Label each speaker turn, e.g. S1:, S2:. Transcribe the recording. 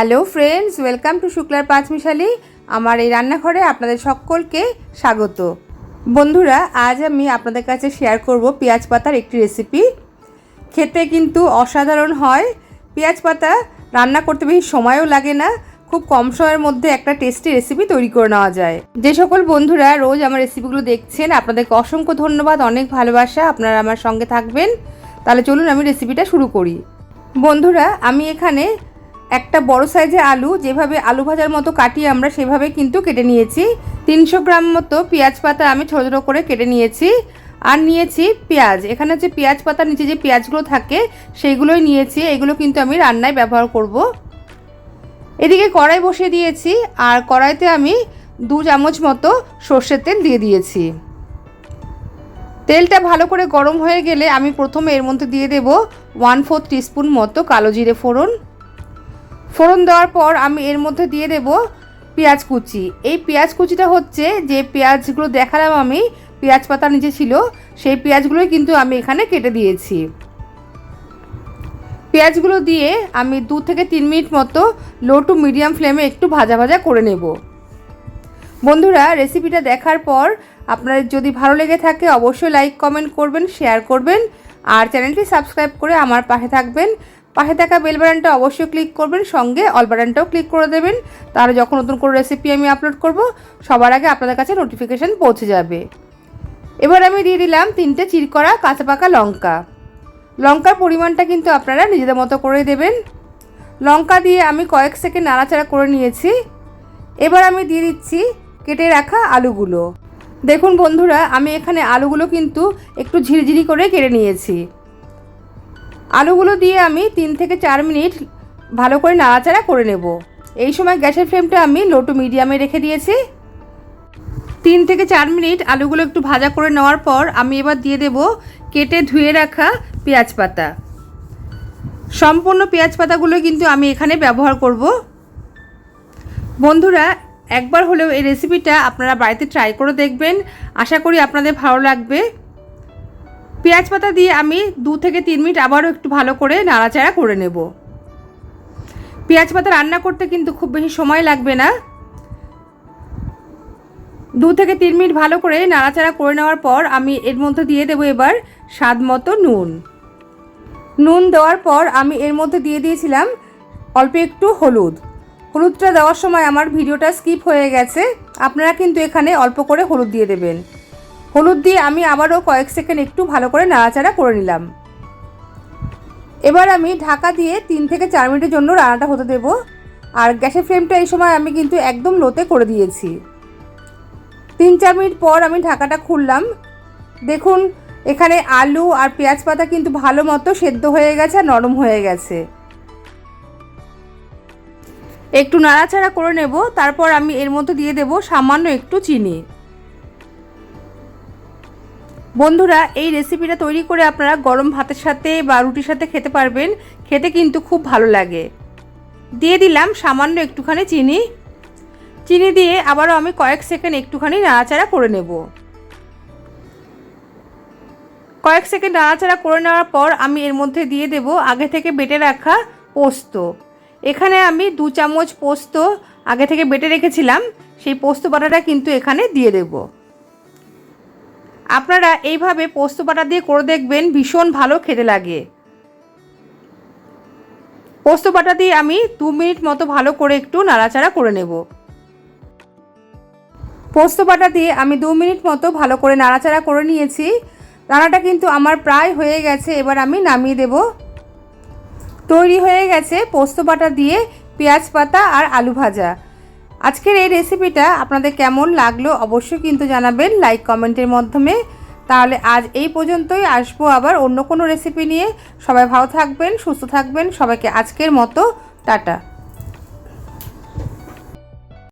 S1: Hello friends, welcome to শুক্লার পাঁচমিশালি। আমার এই রান্নাঘরে আপনাদের সকলকে স্বাগত। বন্ধুরা, আজ আমি আপনাদের কাছে শেয়ার করব পেঁয়াজ পাতার একটি রেসিপি খেতে কিন্তু অসাধারণ হয়। পেঁয়াজ পাতা রান্না করতে বেশি সময়ও লাগে না, খুব কম সময়ের মধ্যে একটা টেস্টি রেসিপি তৈরি করে নেওয়া যায়। যে সকল বন্ধুরা রোজ আমার রেসিপিগুলো দেখছেন, আপনাদেরকে অসংখ্য ধন্যবাদ, অনেক ভালোবাসা, আপনারা আমার সঙ্গে থাকবেন। তাহলে চলুন আমি রেসিপিটা শুরু করি। বন্ধুরা, আমি এখানে একটা বড় সাইজে আলু, যেভাবে আলু ভাজার মতো কাটি আমরা সেভাবে কিন্তু কেটে নিয়েছি। তিনশো গ্রাম মতো পেঁয়াজ পাতা আমি ছোটো ছোটো করে কেটে নিয়েছি আর নিয়েছি পেঁয়াজ। এখানে হচ্ছে পেঁয়াজ পাতার নিচে যে পেঁয়াজগুলো থাকে, সেইগুলোই নিয়েছি। এগুলো কিন্তু আমি রান্নায় ব্যবহার করব। এদিকে কড়াই বসিয়ে দিয়েছি আর কড়াইতে আমি দু চামচ মতো সর্ষের তেল দিয়ে দিয়েছি। তেলটা ভালো করে গরম হয়ে গেলে আমি প্রথমে এর মধ্যে দিয়ে দেব ওয়ান ফোর্থ টিস্পুন মতো কালো জিরে ফোড়ন। ফোড়ন দেওয়ার পর আমি এর মধ্যে দিয়ে দেব পেঁয়াজ কুচি। এই পেঁয়াজ কুচিটা হচ্ছে যে পেঁয়াজগুলো দেখালাম আমি, পেঁয়াজ পাতার নিচে ছিল, সেই পেঁয়াজগুলোই কিন্তু আমি এখানে কেটে দিয়েছি। পেঁয়াজগুলো দিয়ে আমি দু থেকে তিন মিনিট মতো লো টু মিডিয়াম ফ্লেমে একটু ভাজা ভাজা করে নেব। বন্ধুরা, রেসিপিটা দেখার পর আপনাদের যদি ভালো লেগে থাকে অবশ্যই লাইক, কমেন্ট করবেন, শেয়ার করবেন, আর চ্যানেলটি সাবস্ক্রাইব করে আমার পাশে থাকবেন। পাশে থাকা বেল বাটনটা অবশ্যই ক্লিক করবেন, সঙ্গে অল বাটনটাও ক্লিক করে দেবেন। তাহলে যখন নতুন কোনো রেসিপি আমি আপলোড করব, সবার আগে আপনাদের কাছে নোটিফিকেশান পৌঁছে যাবে। এবার আমি দিয়ে দিলাম তিনটে চিরকড়া কাঁচা পাকা লঙ্কা। লঙ্কার পরিমাণটা কিন্তু আপনারা নিজেদের মতো করে দেবেন। লঙ্কা দিয়ে আমি কয়েক সেকেন্ড নাড়াচাড়া করে নিয়েছি। এবার আমি দিয়ে দিচ্ছি কেটে রাখা আলুগুলো। দেখুন বন্ধুরা, আমি এখানে আলুগুলো কিন্তু একটু ঝিরিঝিরি করে কেটে নিয়েছি। আলুগুলো দিয়ে আমি তিন থেকে চার মিনিট ভালো করে নাড়াচাড়া করে নেব। এই সময় গ্যাসের ফ্লেমটা আমি লো টু মিডিয়ামে রেখে দিয়েছি। তিন থেকে চার মিনিট আলুগুলো একটু ভাজা করে নেওয়ার পর আমি এবার দিয়ে দেব কেটে ধুয়ে রাখা পেঁয়াজ পাতা। সম্পূর্ণ পেঁয়াজ পাতাগুলো কিন্তু আমি এখানে ব্যবহার করব। বন্ধুরা, একবার হলেও এই রেসিপিটা আপনারা বাড়িতে ট্রাই করে দেখবেন। আশা করি আপনাদের ভালো লাগবে। পেঁয়াজ পাতা দিয়ে আমি দু থেকে তিন মিনিট আবারও একটু ভালো করে নাড়াচাড়া করে নেব। পেঁয়াজ পাতা রান্না করতে কিন্তু খুব বেশি সময় লাগবে না। দু থেকে তিন মিনিট ভালো করে নাড়াচাড়া করে নেওয়ার পর আমি এর মধ্যে দিয়ে দেবো এবার স্বাদ মতো নুন। নুন দেওয়ার পর আমি এর মধ্যে দিয়ে দিয়েছিলাম অল্প একটু হলুদ। হলুদটা দেওয়ার সময় আমার ভিডিওটা স্কিপ হয়ে গেছে। আপনারা কিন্তু এখানে অল্প করে হলুদ দিয়ে দেবেন। হলুদ দিয়ে আমি আবারও কয়েক সেকেন্ড একটু ভালো করে নাড়াচাড়া করে নিলাম। এবার আমি ঢাকা দিয়ে তিন থেকে চার মিনিটের জন্য রান্নাটা হতে দেব। আর গ্যাসের ফ্লেমটা এই সময় আমি কিন্তু একদম লোতে করে দিয়েছি। তিন চার মিনিট পর আমি ঢাকাটা খুললাম। দেখুন, এখানে আলু আর পেঁয়াজ পাতা কিন্তু ভালো মতো সেদ্ধ হয়ে গেছে আর নরম হয়ে গেছে। একটু নাড়াচাড়া করে নেব। তারপর আমি এর মধ্যে দিয়ে দেব সামান্য একটু চিনি। বন্ধুরা, এই রেসিপিটা তৈরি করে আপনারা গরম ভাতের সাথে বা রুটির সাথে খেতে পারবেন। খেতে কিন্তু খুব ভালো লাগে। দিয়ে দিলাম সামান্য একটুখানি চিনি। চিনি দিয়ে আবারও আমি কয়েক সেকেন্ড একটুখানি নাড়াচাড়া করে নেব। কয়েক সেকেন্ড নাড়াচাড়া করে নেওয়ার পর আমি এর মধ্যে দিয়ে দেব আগে থেকে বেটে রাখা পোস্ত। এখানে আমি দু চামচ পোস্ত আগে থেকে বেটে রেখেছিলাম। সেই পোস্ত বাটাটা কিন্তু এখানে দিয়ে দেবো। আপনারা এইভাবে পোস্ত বাটা দিয়ে করে দেখবেন ভীষণ ভালো খেতে লাগে। পোস্ত বাটা দিয়ে আমি দু মিনিট মতো ভালো করে একটু নাড়াচাড়া করে নেব। পোস্ত বাটা দিয়ে আমি দু মিনিট মতো ভালো করে নাড়াচাড়া করে নিয়েছি। রান্নাটা কিন্তু আমার প্রায় হয়ে গেছে, এবার আমি নামিয়ে দেব। তৈরি হয়ে গেছে পোস্ত বাটা দিয়ে পেঁয়াজ পাতা আর আলু ভাজা। আজকের এই রেসিপিটা আপনাদের কেমন লাগল অবশ্যই কিন্তু জানাবেন লাইক কমেন্টের মাধ্যমে। তাহলে আজ এই পর্যন্তই, আসব আবার অন্য কোনো রেসিপি নিয়ে। সবাই ভালো থাকবেন, সুস্থ থাকবেন, সবাইকে আজকের মতো, টাটা।